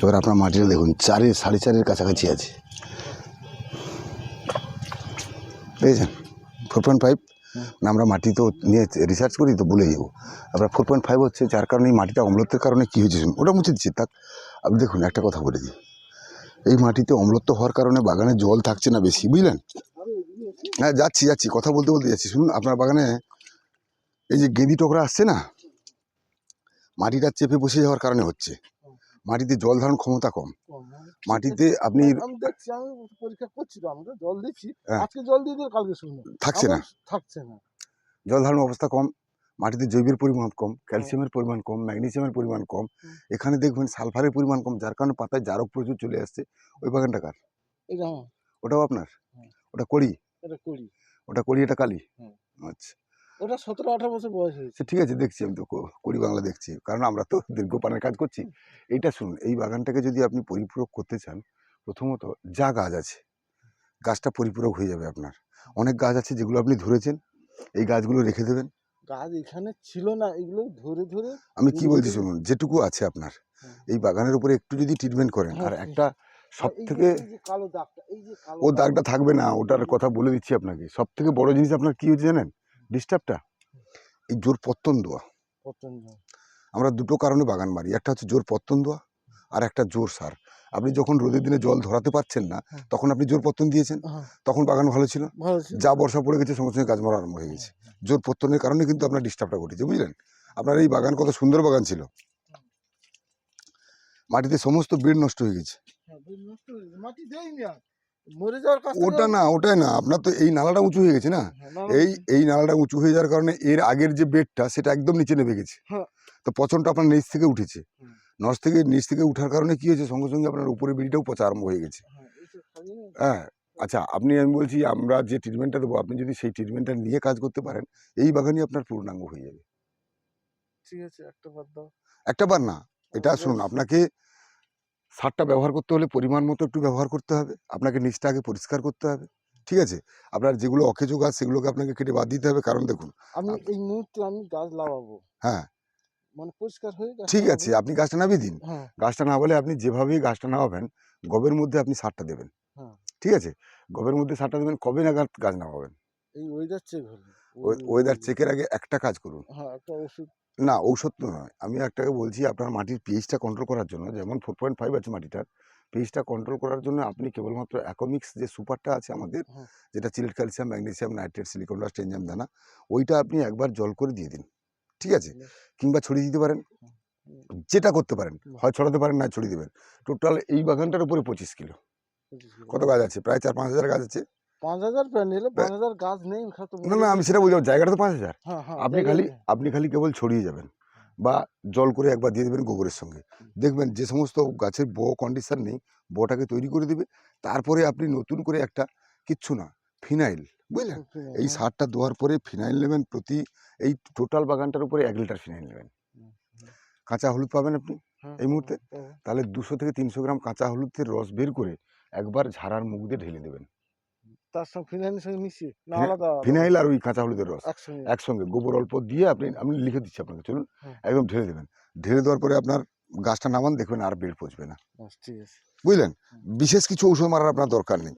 এবার আপনার মাটিটা দেখুন, চারে, সাড়ে চারের কাছাকাছি আছে। পেয়েছেন ফোর পয়েন্ট ফাইভ আমরা মাটি তো নিয়ে রিসার্চ করি, তো বলে যাব আপনার ফোর পয়েন্ট ফাইভ হচ্ছে যার কারণে এই মাটিটা অম্লত্বের কারণে কী হয়েছে, ওটা মুছে দিচ্ছি। তাক আপনি দেখুন, একটা কথা বলে দিই। এই মাটিতে অম্লত্ব হওয়ার কারণে বাগানে জল থাকছে না বেশি, বুঝলেন? হ্যাঁ যাচ্ছি যাচ্ছি, কথা বলতে বলতে যাচ্ছি। শুনুন, আপনার বাগানে এই যে গেঁদি টোকরা আসছে না, মাটিটা চেপে বসে যাওয়ার কারণে হচ্ছে। মাটিতে জল ধারণ ক্ষমতা কম। মাটিতে আপনি পরীক্ষা করছি তো আমরা জল দিচ্ছি। হ্যাঁ। আজকে জল দিয়ে কালকে শুনব। থাকছে না। থাকছে না। জল ধারণ অবস্থা কম মাটিতে জৈবের পরিমাণ কম ক্যালসিয়ামের পরিমাণ কম ম্যাগনেসিয়ামের পরিমাণ কম। এখানে দেখবেন সালফারের পরিমাণ কম যার কারণে পাতায় জারক প্রচুর চলে আসছে। ওই বাগানটা কার? ওটাও আপনার? ওটা করি এটা করি ওটা করি এটা কালি? আচ্ছা। ওটা সতেরো আঠারো বছর বয়স হয়েছে। ঠিক আছে দেখছি আমি তো করি বাংলা দেখছি কারণ আমরা তো দীর্ঘপানের কাজ করছি। এইটা শুনুন এই বাগানটাকে যদি আপনি পরিপূরক করতে চান প্রথমত যা গাছ আছে গাছটা পরিপূরক হয়ে যাবে আপনার। অনেক গাছ আছে যেগুলো আপনি ধরেছেন এই গাছগুলো রেখে দেবেন। গাছ এখানে ছিল না এগুলো ধরে ধরে আমি কি বলছি শুনুন যেটুকু আছে আপনার হ্যাঁ। এই বাগানের উপরে একটু যদি ট্রিটমেন্ট করেন আর হ্যাঁ, একটা সব থেকে কালো দাগটা এই যে ও দাগটা থাকবে না ওটার কথা বলে দিচ্ছি আপনাকে। সব থেকে বড় জিনিস আপনার কি হচ্ছে জানেন? ডিস্টার্বটা এই জোর পত্তন দোয়া। আমরা দুটো কারণে বাগান মারি। একটা হচ্ছে জোর পত্তন দোয়া আর একটা জোর সার। আপনি যখন রোদের দিনে জল ধরাতে পারছেন না হ্যাঁ। তখন আপনি জোর পত্তন দিয়েছেন। হ্যাঁ। তখন বাগান ভালো ছিল। যা বর্ষা পড়ে গেছে সঙ্গে সঙ্গে গাছ মরা আরম্ভ হয়ে গেছে। জোর পত্তনের কারণে কিন্তু আপনার ডিস্টার্বটা ঘটেছে বুঝলেন? আপনার এই বাগান কত সুন্দর বাগান ছিল। মাটিতে সমস্ত বেড নষ্ট হয়ে গেছে। হ্যাঁ, নষ্ট হয়ে গেছে। মাটি দেয়নি আর। ওটা না ওটাই না আপনার তো এই নালাটা উঁচু হয়ে গেছে না? হ্যাঁ, এই এই নালাটা উঁচু হয়ে যাওয়ার কারণে এর আগের যে বেডটা সেটা একদম নিচে নেমে গেছে। হ্যাঁ। তো পচনটা আপনার নিচ থেকে উঠেছে। নচ থেকে নিচ থেকে উঠার কারণে কি হয়েছে? সঙ্গে সঙ্গে আপনার উপরে বেরিটাও পচা আরম্ভ হয়ে গেছে। হ্যাঁ। হ্যাঁ আচ্ছা আপনি আমি বলছি আমরা যে ট্রিটমেন্টটা দেবো আপনি যদি সেই ট্রিটমেন্টটা নিয়ে কাজ করতে পারেন এই বাগানই আপনার পূর্ণাঙ্গ হয়ে যাবে। ঠিক আছে একটা বাদ দাও। একটা বার না এটা শুনুন আপনাকে সারটা ব্যবহার করতে হলে পরিমাণ মতো একটু ব্যবহার করতে হবে। আপনাকে নিচটা আগে পরিষ্কার করতে হবে। ঠিক আছে? আপনার যেগুলো অকেজো গাছ সেগুলোকে আপনাকে কেটে বাদ দিতে হবে। কারণ দেখুন আমি এই মুহূর্তে আমি গাছ লাগাবো। হ্যাঁ। মানে পরিষ্কার হয়ে ঠিক আছে আপনি গাছটা নামিয়ে দিন। হ্যাঁ। গাছটা না বলে আপনি যেভাবেই গাছটা নামাবেন গবের মধ্যে আপনি সারটা দেবেন। হ্যাঁ। ঠিক আছে? গবের মধ্যে সারটা দেবেন কবে নাগাদ গাছ নামাবেন? এই ওয়েদার চেক হলো। ওয়েদার চেকের আগে একটা কাজ করুন। হ্যাঁ একটা ওষুধ। না ঔষধ তো নয়। আমি একটাকে বলছি আপনার মাটির পিএইচটা কন্ট্রোল করার জন্য যেমন ফোর পয়েন্ট ফাইভ আছে মাটিটার পিএইচটা কন্ট্রোল করার জন্য আপনি কেবলমাত্র অ্যাকোমিক্স যে সুপারটা আছে আমাদের হ্যাঁ। যেটা chelated calcium magnesium nitrate silicon dust enzyme দানা ওইটা আপনি একবার জল করে দিয়ে দিন। ঠিক আছে? কিংবা ছড়িয়ে দিতে পারেন। যেটা করতে পারেন। হয় ছড়াতে পারেন না ছড়িয়ে দেবেন। টোটাল এই বাগানটার উপরে পঁচিশ কিলো। কত গাছ আছে? প্রায় চার পাঁচ হাজার গাছ আছে। পাঁচ হাজার নিলে পাঁচ হাজার গাছ নেই না না আমি সেটা জায়গাটা তো পাঁচ হাজার। হ্যাঁ হ্যাঁ আপনি খালি আপনি খালি কেবল ছড়িয়ে যাবেন বা জল করে একবার দিয়ে দেবেন গোবরের সঙ্গে। দেখবেন যে সমস্ত গাছের ব কন্ডিশন নেই বটাকে তৈরি করে দেবে তারপরে আপনি নতুন করে একটা কিচ্ছু না ফিনাইল বুঝলেন? এই হ্যাঁ, সারটা দেওয়ার পরে ফিনাইল নেবেন প্রতি এই টোটাল বাগানটার উপরে এক লিটার ফিনাইল নেবেন। কাঁচা হলুদ পাবেন আপনি এই মুহূর্তে? তাহলে দুশো থেকে তিনশো গ্রাম কাঁচা হলুদের রস বের করে একবার ঝাড়ার মুখ দিয়ে ঢেলে দেবেন। তার সঙ্গে ফিনাইলের সঙ্গে মিশিয়ে না আলাদা? ফিনাইল আর ওই কাঁচা হলুদের রস একসঙ্গে। গোবর অল্প দিয়ে আপনি আমি লিখে দিচ্ছি আপনাকে চলুন। হ্যাঁ। একদম ঢেলে দেবেন। ঢেলে দেওয়ার পরে আপনার গাছটা নামান দেখবেন আর বেড় পচবে না। ঠিক আছে। বুঝলেন? বিশেষ কিছু ঔষধ মারার আপনার দরকার নেই।